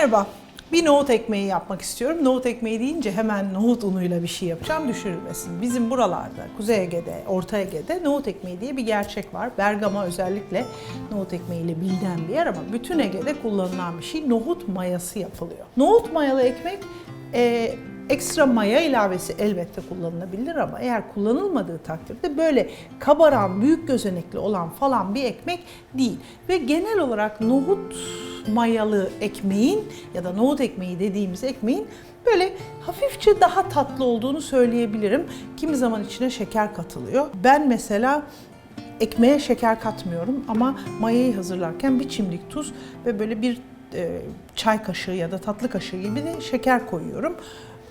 Merhaba. Bir nohut ekmeği yapmak istiyorum. Nohut ekmeği deyince hemen nohut unuyla bir şey yapacağım düşürülmesin. Bizim buralarda, Kuzey Ege'de, Orta Ege'de nohut ekmeği diye bir gerçek var. Bergama özellikle nohut ekmeğiyle bilinen bir yer ama bütün Ege'de kullanılan bir şey. Nohut mayası yapılıyor. Nohut mayalı ekmek e, ekstra maya ilavesi elbette kullanılabilir ama eğer kullanılmadığı takdirde böyle kabaran, büyük gözenekli olan falan bir ekmek değil. Ve genel olarak nohut mayalı ekmeğin ya da nohut ekmeği dediğimiz ekmeğin böyle hafifçe daha tatlı olduğunu söyleyebilirim. Kimi zaman içine şeker katılıyor. Ben mesela ekmeğe şeker katmıyorum ama mayayı hazırlarken bir çimdik tuz ve böyle bir e, çay kaşığı ya da tatlı kaşığı gibi de şeker koyuyorum.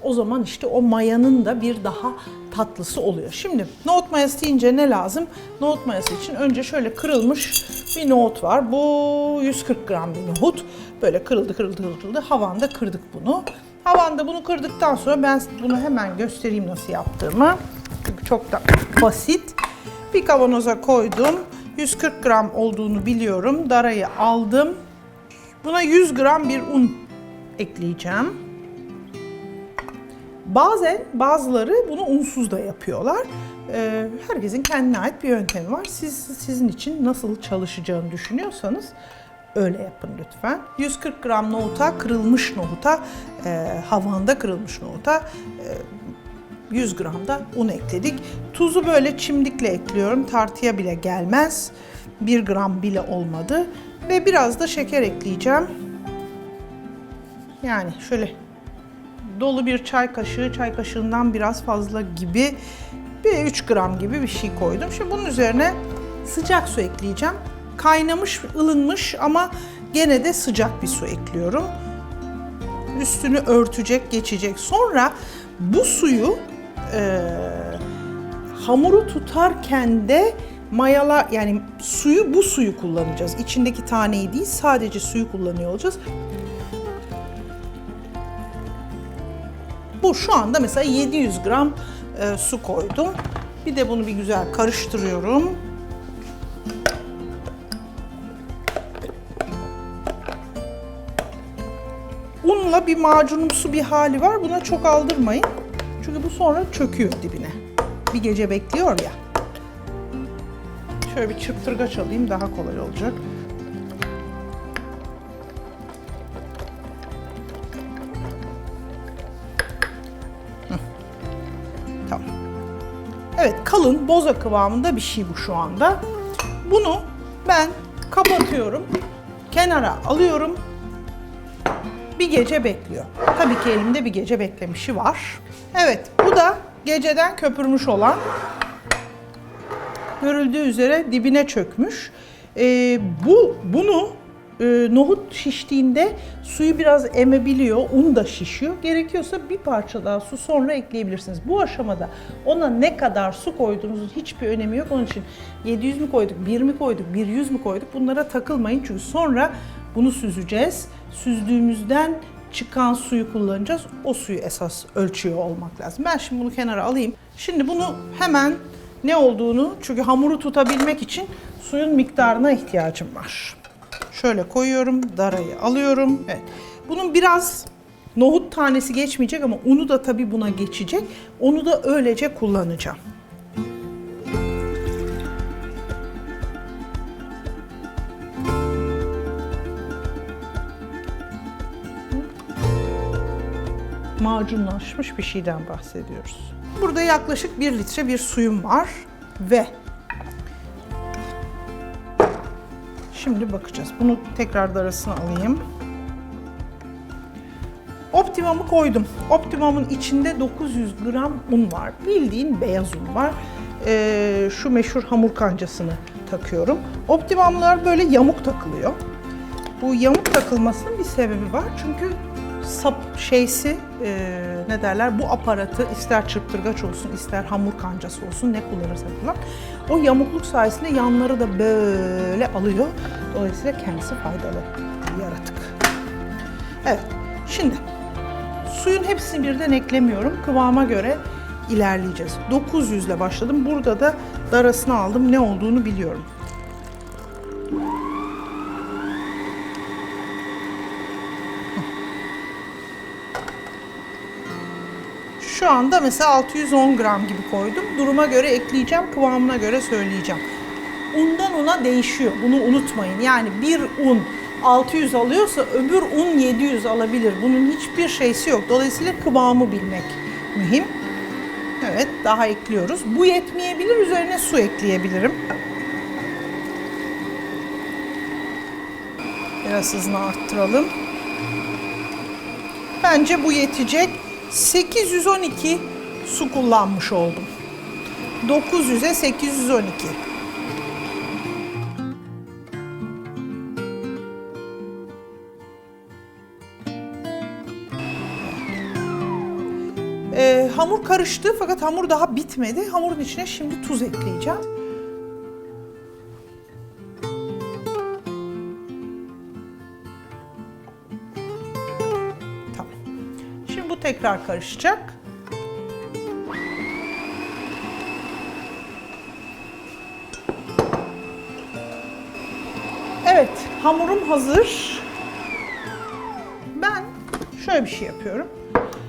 O zaman işte o mayanın da bir daha tatlısı oluyor. Şimdi nohut mayası deyince ne lazım? Nohut mayası için önce şöyle kırılmış bir nohut var. Bu 140 gram bir nohut. Böyle kırıldı kırıldı kırıldı. Havanda kırdık bunu. Havanda bunu kırdıktan sonra ben bunu hemen göstereyim nasıl yaptığımı. Çünkü çok da basit. Bir kavanoza koydum. 140 gram olduğunu biliyorum. Darayı aldım. Buna 100 gram bir un ekleyeceğim. Bazen bazıları bunu unsuz da yapıyorlar. Ee, herkesin kendine ait bir yöntemi var. Siz sizin için nasıl çalışacağını düşünüyorsanız öyle yapın lütfen. 140 gram nohuta, kırılmış nohuta, e, havanda kırılmış nohuta e, 100 gram da un ekledik. Tuzu böyle çimdikle ekliyorum. Tartıya bile gelmez. 1 gram bile olmadı. Ve biraz da şeker ekleyeceğim. Yani şöyle dolu bir çay kaşığı, çay kaşığından biraz fazla gibi bir 3 gram gibi bir şey koydum. Şimdi bunun üzerine sıcak su ekleyeceğim. Kaynamış, ılınmış ama gene de sıcak bir su ekliyorum. Üstünü örtecek, geçecek. Sonra bu suyu e, hamuru tutarken de mayalar yani suyu bu suyu kullanacağız. İçindeki taneyi değil sadece suyu kullanıyor olacağız. Bu şu anda mesela 700 gram e, su koydum. Bir de bunu bir güzel karıştırıyorum. Unla bir macunumsu bir hali var. Buna çok aldırmayın. Çünkü bu sonra çöküyor dibine. Bir gece bekliyor ya. Şöyle bir çırptırgaç alayım daha kolay olacak. Tamam. Evet kalın boza kıvamında bir şey bu şu anda. Bunu ben kapatıyorum. Kenara alıyorum. Bir gece bekliyor. Tabii ki elimde bir gece beklemişi var. Evet bu da geceden köpürmüş olan görüldüğü üzere dibine çökmüş. Ee, bu bunu e, nohut şiştiğinde suyu biraz emebiliyor, un da şişiyor. Gerekiyorsa bir parça daha su sonra ekleyebilirsiniz. Bu aşamada ona ne kadar su koyduğunuzun hiçbir önemi yok. Onun için 700 mü koyduk, 1 mi koyduk, 100 mü koyduk bunlara takılmayın. Çünkü sonra bunu süzeceğiz. Süzdüğümüzden çıkan suyu kullanacağız. O suyu esas ölçüyor olmak lazım. Ben şimdi bunu kenara alayım. Şimdi bunu hemen ne olduğunu çünkü hamuru tutabilmek için suyun miktarına ihtiyacım var. Şöyle koyuyorum, darayı alıyorum. Evet. Bunun biraz nohut tanesi geçmeyecek ama unu da tabii buna geçecek. Onu da öylece kullanacağım. macunlaşmış bir şeyden bahsediyoruz. Burada yaklaşık 1 litre bir suyum var ve şimdi bakacağız. Bunu tekrar arasına alayım. Optimum'u koydum. Optimum'un içinde 900 gram un var. Bildiğin beyaz un var. Ee, şu meşhur hamur kancasını takıyorum. Optimum'lar böyle yamuk takılıyor. Bu yamuk takılmasının bir sebebi var. Çünkü sap şeysi e, ne derler bu aparatı ister çırptırgaç olsun ister hamur kancası olsun ne kullanırsa kullan o yamukluk sayesinde yanları da böyle alıyor. Dolayısıyla kendisi faydalı bir yaratık. Evet şimdi suyun hepsini birden eklemiyorum. Kıvama göre ilerleyeceğiz. 900 ile başladım. Burada da darasını aldım. Ne olduğunu biliyorum. Şu anda mesela 610 gram gibi koydum. Duruma göre ekleyeceğim, kıvamına göre söyleyeceğim. Undan una değişiyor. Bunu unutmayın. Yani bir un 600 alıyorsa öbür un 700 alabilir. Bunun hiçbir şeysi yok. Dolayısıyla kıvamı bilmek mühim. Evet, daha ekliyoruz. Bu yetmeyebilir, üzerine su ekleyebilirim. Biraz hızını arttıralım. Bence bu yetecek. 812 su kullanmış oldum. 900'e 812. Ee, hamur karıştı fakat hamur daha bitmedi. Hamurun içine şimdi tuz ekleyeceğim. Tekrar karışacak. Evet, hamurum hazır. Ben şöyle bir şey yapıyorum.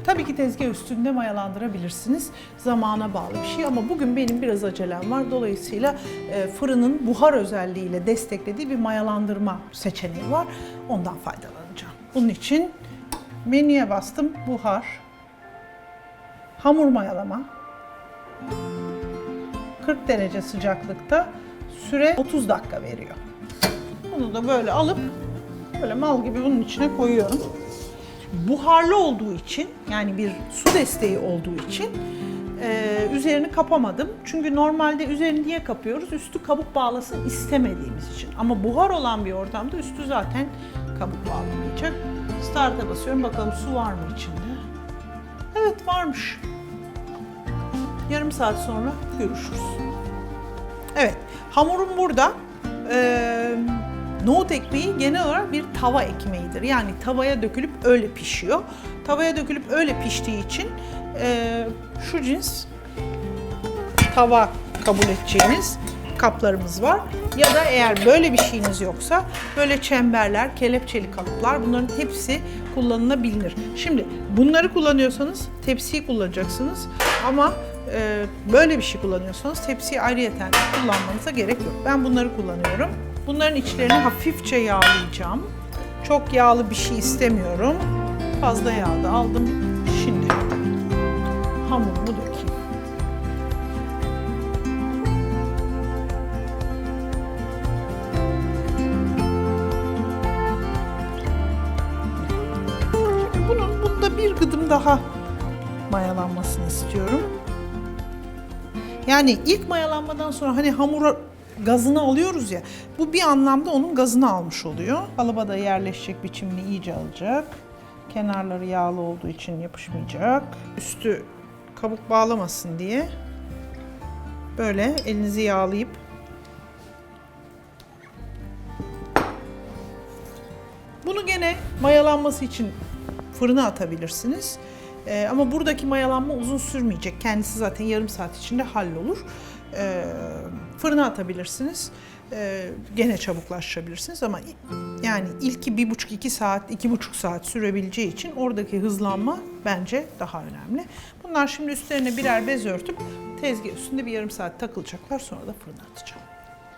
Tabii ki tezgah üstünde mayalandırabilirsiniz. Zamana bağlı bir şey ama bugün benim biraz acelem var. Dolayısıyla e, fırının buhar özelliğiyle desteklediği bir mayalandırma seçeneği var. Ondan faydalanacağım. Bunun için menüye bastım. Buhar, hamur mayalama, 40 derece sıcaklıkta süre 30 dakika veriyor. Bunu da böyle alıp böyle mal gibi bunun içine koyuyorum. Buharlı olduğu için yani bir su desteği olduğu için e, üzerini kapamadım. Çünkü normalde üzerini niye kapıyoruz? Üstü kabuk bağlasın istemediğimiz için. Ama buhar olan bir ortamda üstü zaten kabuk bağlamayacak. Start'a basıyorum bakalım su var mı içinde? Evet varmış. Yarım saat sonra görüşürüz. Evet, hamurum burada. Ee, nohut ekmeği genel olarak bir tava ekmeğidir. Yani tavaya dökülüp öyle pişiyor. Tavaya dökülüp öyle piştiği için e, şu cins tava kabul edeceğiniz kaplarımız var. Ya da eğer böyle bir şeyiniz yoksa böyle çemberler, kelepçeli kalıplar bunların hepsi kullanılabilir. Şimdi bunları kullanıyorsanız tepsiyi kullanacaksınız ama e, böyle bir şey kullanıyorsanız tepsiyi ayrıyeten kullanmanıza gerek yok. Ben bunları kullanıyorum. Bunların içlerini hafifçe yağlayacağım. Çok yağlı bir şey istemiyorum. Fazla yağ da aldım. Daha mayalanmasını istiyorum. Yani ilk mayalanmadan sonra hani hamura gazını alıyoruz ya. Bu bir anlamda onun gazını almış oluyor. Kalıba da yerleşecek biçimini iyice alacak. Kenarları yağlı olduğu için yapışmayacak. Üstü kabuk bağlamasın diye böyle elinizi yağlayıp Bunu gene mayalanması için fırına atabilirsiniz. Ee, ama buradaki mayalanma uzun sürmeyecek. Kendisi zaten yarım saat içinde hallolur. Ee, fırına atabilirsiniz. Ee, gene çabuklaştırabilirsiniz ama yani ilki bir buçuk iki saat, iki buçuk saat sürebileceği için oradaki hızlanma bence daha önemli. Bunlar şimdi üstlerine birer bez örtüp tezgah üstünde bir yarım saat takılacaklar. Sonra da fırına atacağım.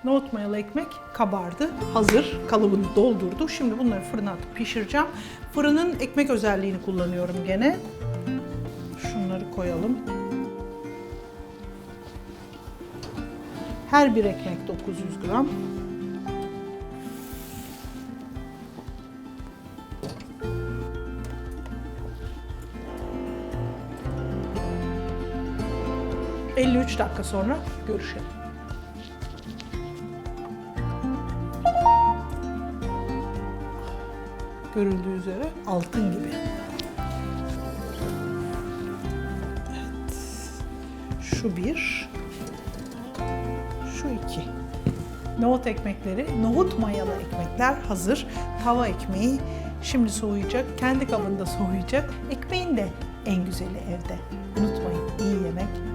Nohut mayalı ekmek kabardı, hazır, kalıbını doldurdu. Şimdi bunları fırına atıp pişireceğim. Fırının ekmek özelliğini kullanıyorum gene. Şunları koyalım. Her bir ekmek 900 gram. ...53 dakika sonra görüşelim. Görüldüğü üzere altın gibi. Evet. Şu bir. Şu iki. Nohut ekmekleri, nohut mayalı ekmekler hazır. Tava ekmeği şimdi soğuyacak, kendi kabında soğuyacak. Ekmeğin de en güzeli evde. Unutmayın iyi yemek